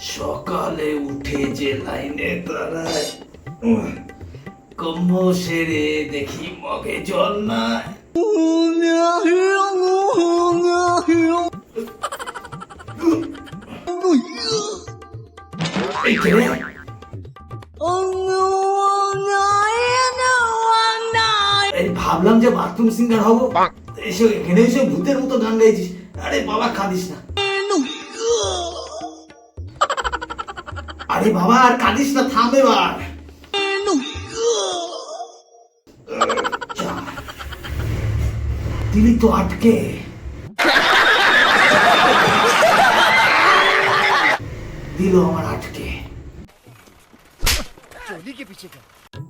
সকালে উঠে যে লাইনে দাঁড়ায় কম্ম সেরে দেখি মগে জল নাই। ভাবলাম যে বাথরুম সিঙ্গার হব। এসে এখানে এসে ভূতের মতো গান গাইছিস। আরে বাবা খাদিস না। আরে বাবা আর কাঁদিস না থাম এবার। তিনি তো আটকে। দিল আমার আটকে।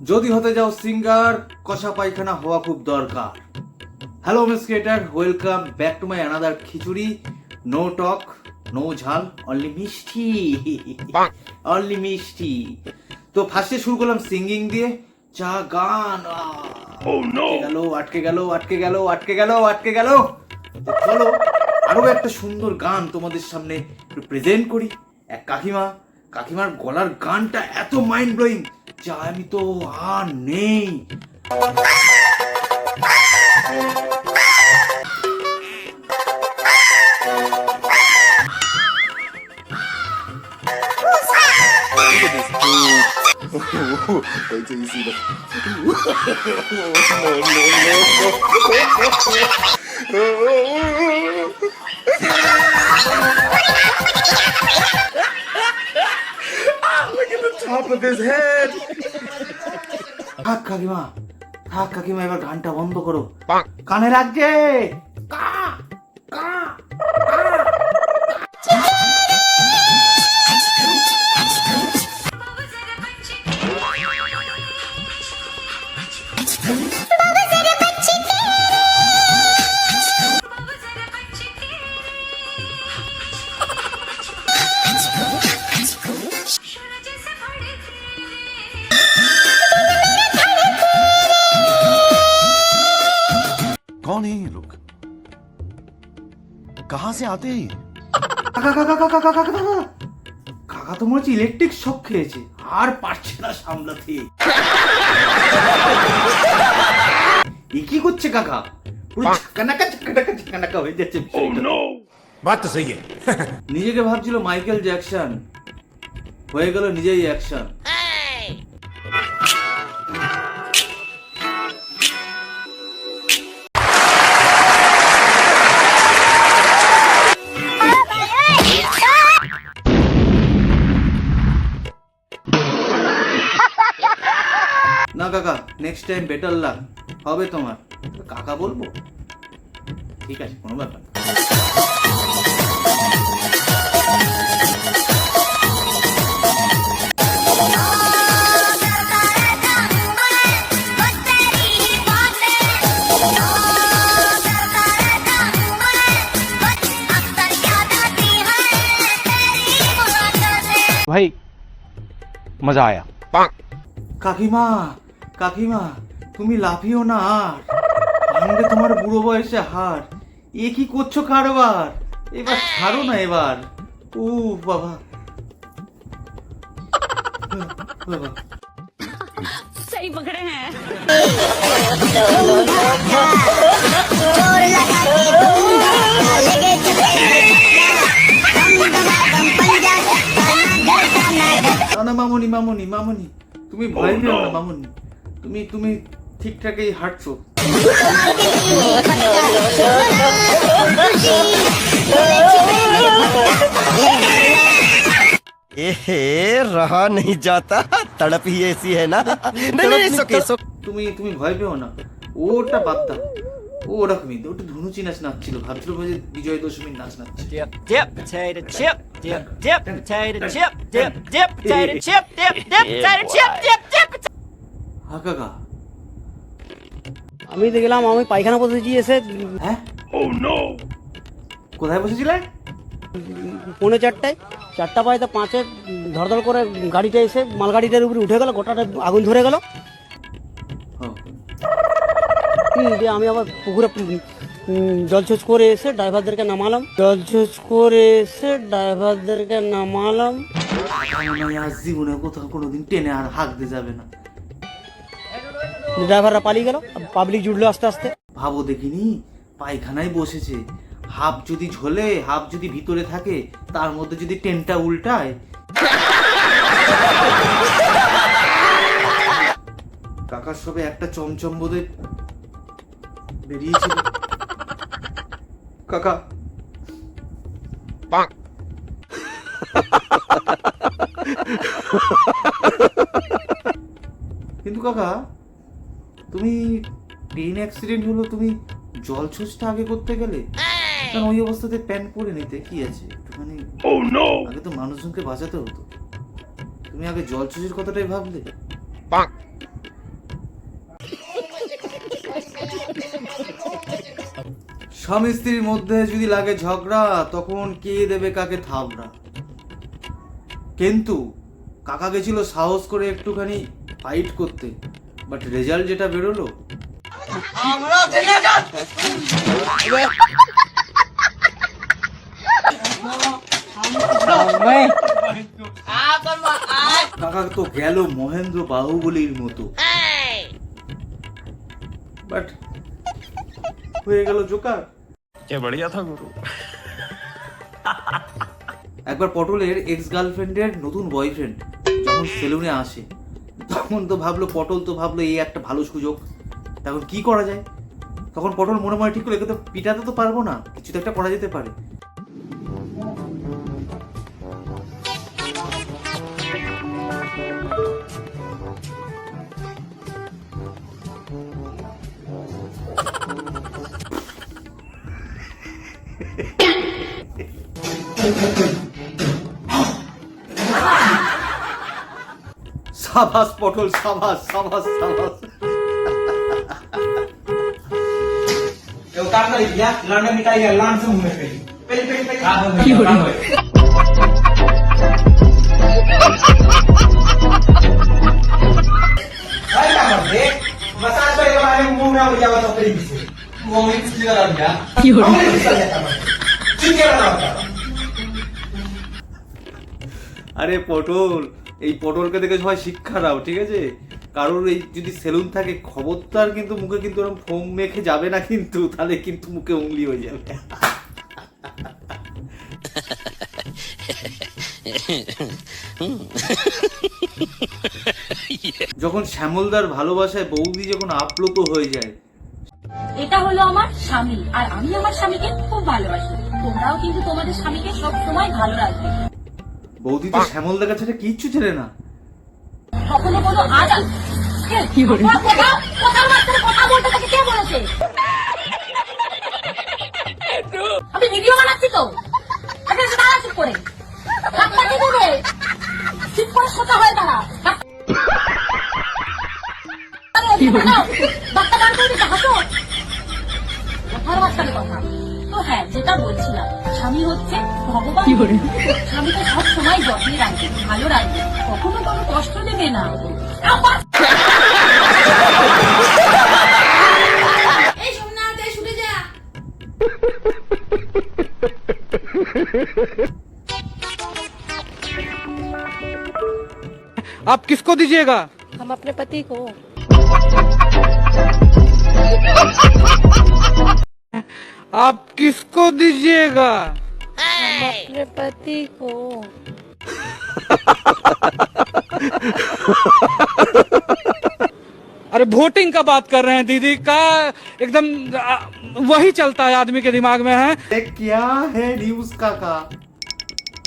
যদি হতে যাও সিঙ্গার কষা পায়খানা হওয়া খুব দরকার। Hello miss creator welcome back to my another khichuri no talk no ঝাল অনলি মিষ্টি। অনলি মিষ্টি। তো ফার্স্টে শুরু করলাম সিঙ্গিং দিয়ে। চা গান গেল আটকে গেল আটকে গেল আটকে গেল আটকে গেল। চলো আরও একটা সুন্দর গান তোমাদের সামনে প্রেজেন্ট করি। এক কাকিমা কাকিমার গলার গানটা এত মাইন্ড ব্লোয়িং যা আমি তো আর নেই। Top of his head. থাক কাকিমা থাক কাকিমা এবার গানটা বন্ধ করো কানে রাখছে ইলেকট্রিক শক খেয়েছে আর পারছে না সামলাতে। এ কি করছে কাকা? পুরো হয়ে oh, নিজেকে ভাবছিল মাইকেল জ্যাকসন হয়ে গেল নিজেই অ্যাকশন। না কাকা নেক্সট টাইম বেটার লাগ হবে তোমার কাকা বলবো ঠিক আছে কোনো ব্যাপার না। भाई मजा आया কাকিমা কাকিমা তুমি লাফিও না আর ভাঙবে তোমার বুড়ো বয়সে হার এ কি করছো কারবার এবার ছাড়ো না এবার ও বাবা বাবা सही पकड़े हैं না না মামুনি মামুনি মামুনি তুমি ভয় পেও না মামুনি তুমি তুমি ঠিকঠাকই হাঁটছো। এহে রহা নেই যাতা তড়প হি এসি হে না? তুমি তুমি ভয় পেও না। ওটা বাদ ও ওরকমই ওটা ধুনুচি নাচ নাচছিল ভাবছিল যে বিজয় দশমীর নাচ নাচছে। Dip potato chip dip dip potato chip dip dip potato chip dip dip potato chip dip dip আমি দেখলাম আমি পায়খানা বসেছি এসে হ্যাঁ? কোথায় বসেছিলে? পৌনে চারটায়। চারটা পাঁচটা পাঁচে ধরধর করে গাড়িটা এসে মালগাড়িটার উপরে উঠে গেল গোটাটা আগুন ধরে গেল। দিয়ে আমি আবার পুকুরে উম, জলছুচ করে এসে ড্রাইভারদেরকে নামালাম। জল জলছুচ করে এসে ড্রাইভারদেরকে নামালাম। জীবনে কোথাও কোনোদিন টেনে আর হাঁক দিয়ে যাবে না। ড্রাইভাররা পালিয়ে গেল পাবলিক জুড়লো আস্তে আস্তে। ভাবো দেখিনি পায়খানায় বসেছে। হাফ যদি ঝোলে হাফ যদি ভিতরে থাকে তার মধ্যে যদি টেনটা উল্টায়। কাকার সবে একটা চমচম বোধে বেরিয়েছিল। কাকা। কিন্তু কাকা তুমি ট্রেন অ্যাক্সিডেন্ট হলো তুমি জল ছুঁচটা আগে করতে গেলে? কারণ ওই অবস্থাতে প্যান্ট পরে নিতে কি আছে? একটুখানি আগে তো মানুষজনকে বাঁচাতে হতো। তুমি আগে জল ছুঁচের কথাটাই ভাবলে? স্বামী স্ত্রীর মধ্যে যদি লাগে ঝগড়া তখন কে দেবে কাকে থাবড়া কিন্তু কাকা গেছিল সাহস করে একটুখানি ফাইট করতে। বাট রেজাল্ট যেটা বেরোলো? কাকা তো গেল মহেন্দ্র বাহুবলীর মতো। বাট হয়ে গেল জোকার। বড়িয়া থা একবার পটলের এক্স গার্লফ্রেন্ডের নতুন বয়ফ্রেন্ড যখন সেলুনে আসে তখন তো ভাবলো, পটল তো ভাবলো, এই একটা ভালো সুযোগ। তখন কি করা যায়? তখন পটল মনে মনে ঠিক করে একে তো পিটাতে তো পারব না, কিছু তো একটা করা যেতে পারে। সাবাস পটল সাবাস সাবাস সাবাস એવું કામ કરી ગયા લંડન ની કાઈ લંડન શું મેં પેલી પેલી પેલી પેલી હા મસાજ કરી મારે મું ના ઉડી આવતો પેલી બીસી મું ઓલી બીસી કરા ગયા કી હોડી ચીકે કરા અરે પોટોલ এই পটলকে দেখে সবাই শিক্ষা দাও, ঠিক আছে? কারোর এই যদি সেলুন থাকে খবরদার কিন্তু মুখে কিন্তু ওরকম ফোম মেখে যাবে না কিন্তু, তাহলে কিন্তু মুখে উংলি হয়ে যাবে। যখন শ্যামলদার ভালোবাসায় বৌদি যখন আপ্লুত হয়ে যায়, এটা হলো আমার স্বামী, আর আমি আমার স্বামীকে খুব ভালোবাসি। তোমরাও কিন্তু তোমাদের স্বামীকে সব সময় ভালো রাখবে। বৌদি তো শ্যামলদার কাছে একটা কিচ্ছু ছেড়ে না। কখনো কোনো আজ কি? হলো কথা কথা মাত্র কথা বলতে তাকে কে বলেছে? আমি ভিডিও বানাচ্ছি তো। আগে দাঁড়া চুপ করে। ডাক্তার কি দেবে চুপ করে সোজা হয়ে দাঁড়া। ডাক্তার গান করে দিতে হাসো কথার বাচ্চার কথা। তো হ্যাঁ যেটা বলছিলাম স্বামী হচ্ছে ভগবান স্বামীকে সব সময় যত্নে রাখবে ভালো রাখবে কখনো কোনো কষ্ট দেবে না আবার এই সোমনাথ এই শুনে যা आप किसको दीजिएगा हम अपने पति को आप किसको दीजिएगा? अपने पति को। अरे वोटिंग का बात कर रहे हैं दीदी का एकदम वही चलता है आदमी के दिमाग में है? क्या है न्यूज़ का का?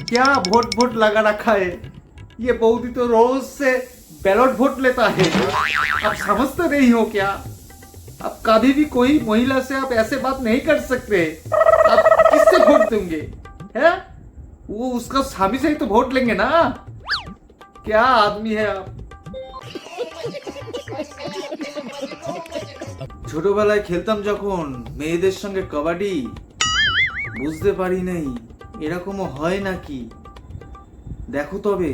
क्या वोट वोट लगा रखा है? ये बहुत ही तो रोज से बैलट वोट लेता है। आप समझते नहीं हो क्या? आप कभी भी कोई महिला से आप ऐसे बात नहीं कर सकते आप किससे वोट देंगे है वो उसका स्वामी से ही तो वोट लेंगे ना क्या आदमी है आप ছোটবেলায় খেলতাম যখন মেয়েদের সঙ্গে কবাডি বুঝতে পারি নাই এরকমও হয় নাকি দেখো তবে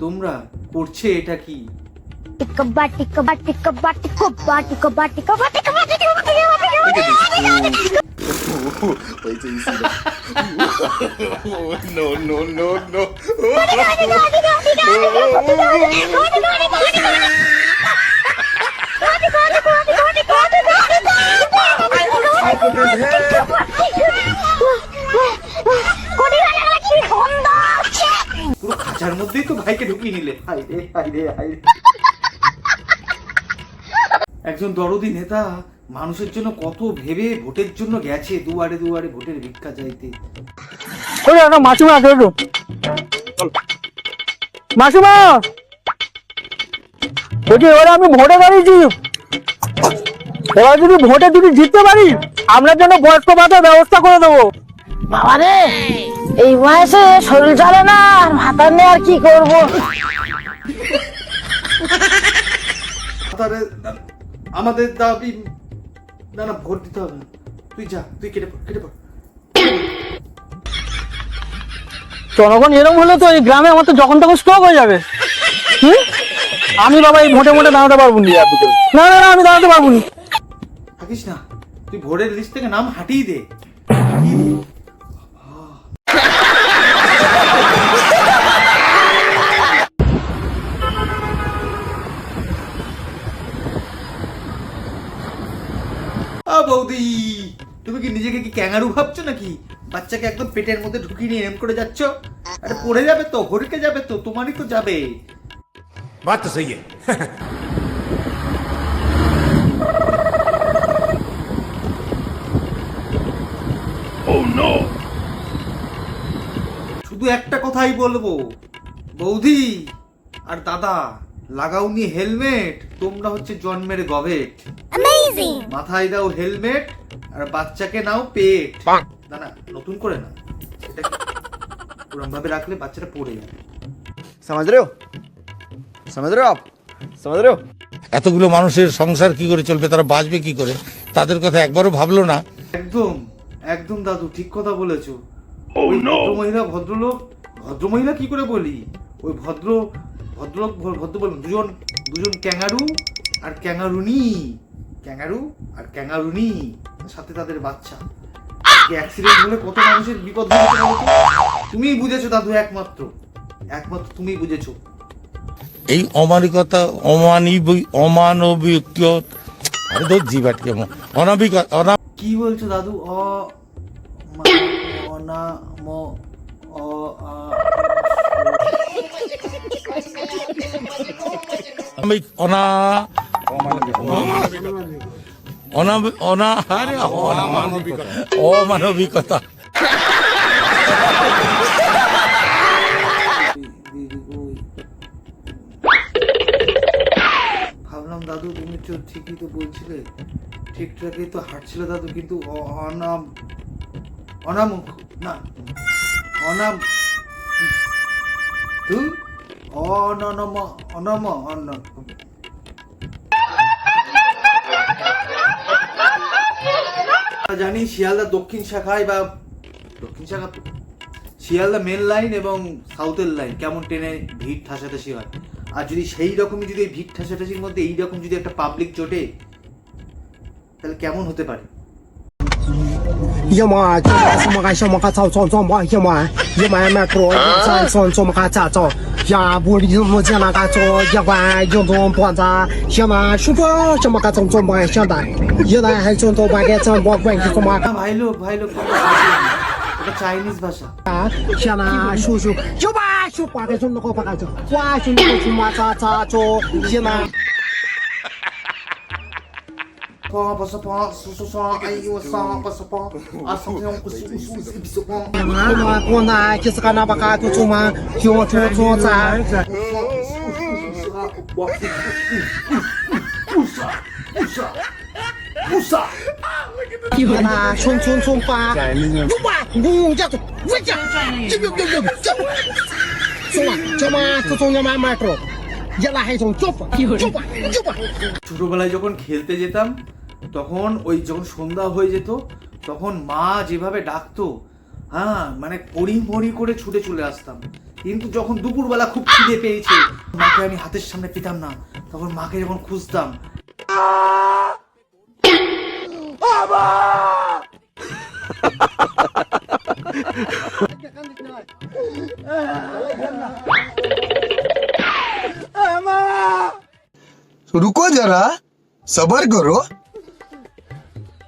তোমরা করছে এটা কি টিকো বা টিকো বা টিকো বা টিকো বা টিকো বা টিকো বা টিকো বা টিকো বা টিকো বা টিকো Wait till you see that. no, no, no, no. পুরো খাঁচার মধ্যেই তো ভাইকে ঢুকিয়ে নিলে হাই রে হাই রে হাই রে একজন দরদি নেতা মানুষের জন্য কত ভেবে ভোটের জন্য গেছে দুয়ারে দুয়ারে ভোটের ভিক্ষা চাইতে। মাসিমা মাসিমা! বলছি এবারে আমি ভোটে দাঁড়িয়েছি। এবার যদি ভোটে যদি জিততে পারি আপনার জন্য বয়স্ক ভাতার ব্যবস্থা করে দেবো। বাবা রে এই বয়সে শরীর চলে না আর ভাতা নিয়ে আর কি করব? আমাদের দাবি না না ভোট দিতে হবে না। তুই যা তুই কেটে পড় কেটে পড়। জনগণ এরকম হলে তো এই গ্রামে আমার তো যখন তখন স্ট্রোক হয়ে যাবে। হুম? আমি বাবা এই ভোটে মোটে দাঁড়াতে পারব না। না না না আমি দাঁড়াতে পারব না। থাকিস না। তুই ভোটের লিস্ট থেকে নাম হাটিয়ে দে আ বৌদি তুমি কি নিজেকে কি ক্যাঙ্গারু ভাবছ নাকি? বাচ্চাকে একদম পেটের মধ্যে ঢুকিয়ে নিয়ে এম করে যাচ্ছ? আরে পড়ে যাবে তো হরিকে যাবে তো তোমারই তো যাবে। বাত তো সহি শুধু একটা কথাই বলব। বৌদি আর দাদা লাগাওনি হেলমেট তোমরা হচ্ছে জন্মের গভেট। মাথায় দাও হেলমেট আর বাচ্চাকে নাও পেট। না না নতুন করে না। এটা ওরম ভাবে রাখলে বাচ্চাটা পড়ে যাবে সমাজ রেও? সমাজ রে আপ? সমাজ রেও? এতগুলো মানুষের সংসার কি করে চলবে তারা বাঁচবে কি করে? তাদের কথা একবারও ভাবলো না। একদম একদম দাদু ঠিক কথা বলেছ। oh, ওই ভদ্রমহিলা ভদ্রলোক ভদ্রমহিলা কি করে বলি? ওই ভদ্র ভদ্রলোক ভদ্র বলুন দুজন দুজন ক্যাঙ্গারু আর ক্যাঙ্গারুনি ক্যাঙ্গারু আর ক্যাঙ্গারুনি সাথে তাদের বাচ্চা। অ্যাক্সিডেন্ট হলে কত মানুষের বিপদ যেতে তুমিই বুঝেছ দাদু একমাত্র। একমাত্র তুমিই বুঝেছ। এই অমানিকতা অমানবিক অমানবিক আরে তো জিবাটকে অনাবিক অনা কি বলছো দাদু? অ অনা ম অ অনা অমানবিকতা? ভাবলাম, দাদু, তুমি তো ঠিকই তো বলছিলে ঠিকঠাকই তো হাঁটছিল দাদু, কিন্তু অনাম, অনামুখ, না, অনাম তুই অননম, অনম অন জানি শিয়ালদা দক্ষিণ শাখায় বা দক্ষিণ শাখা শিয়ালদা মেন লাইন এবং সাউথের লাইন কেমন ট্রেনে ভিড় ঠাসাঠাসি হয়? আর যদি সেই রকমই যদি ভিড় ঠাসাঠাসির মধ্যে এই রকম যদি একটা পাবলিক জোটে, তাহলে কেমন হতে পারে? Yo ma, so ma so ma so so so ma yo ma. Yo ma ma pro so so so ma cha cho. Ya bu ri mo ja na ka cho ya wa yo don po za. Yo ma shu po so ma ka so so ma sha da. Yo da hai so to po pa sa po su su sa ay iwa sa pa sa po asa ko yung kusu kusu sa biso po ma ma ko na kisa ka na baka tu tu ma kyo tu tu sa usa usa usa usa na chun chun chun pa lu ba ngung ja tu wa ja ji ji ji ji suma chama tu tu ma ma tro জ্বালা হয়ে চোপা চোপা চোপা ছোটবেলায় যখন খেলতে যেতাম তখন ওই যখন সন্ধ্যা হয়ে যেত, তখন মা যেভাবে ডাকতো হ্যাঁ মানে পড়ি মরি করে ছুটে চলে আসতাম। কিন্তু যখন দুপুরবেলা খুব খিদে পেয়েছে, মাকে আমি হাতের সামনে পেতাম না, তখন মাকে যখন খুঁজতাম, রুকো যারা, সবার করো।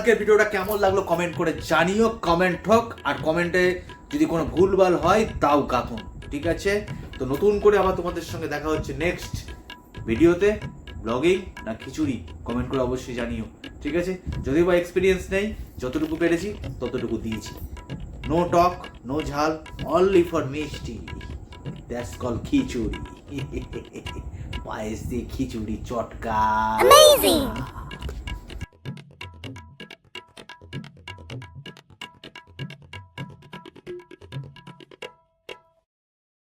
আজকের ভিডিওটা কেমন লাগল কমেন্ট করে জানিও কমেন্ট হোক, আর কমেন্টে যদি কোনো ভুলভাল হয়, তাও কাতুন ঠিক আছে? তো নতুন করে আবার তোমাদের সঙ্গে দেখা হচ্ছে নেক্সট ভিডিওতে ব্লগিং না খিচুড়ি কমেন্ট করে অবশ্যই জানিও, ঠিক আছে? যদিও বা এক্সপিরিয়েন্স নেই, যতটুকু পেরেছি, ততটুকু দিয়েছি। নো টক নো ঝাল অনলি ফর মিষ্টি। That's call khichuri. পায়েস দিয়ে খিচুড়ি, চটকা।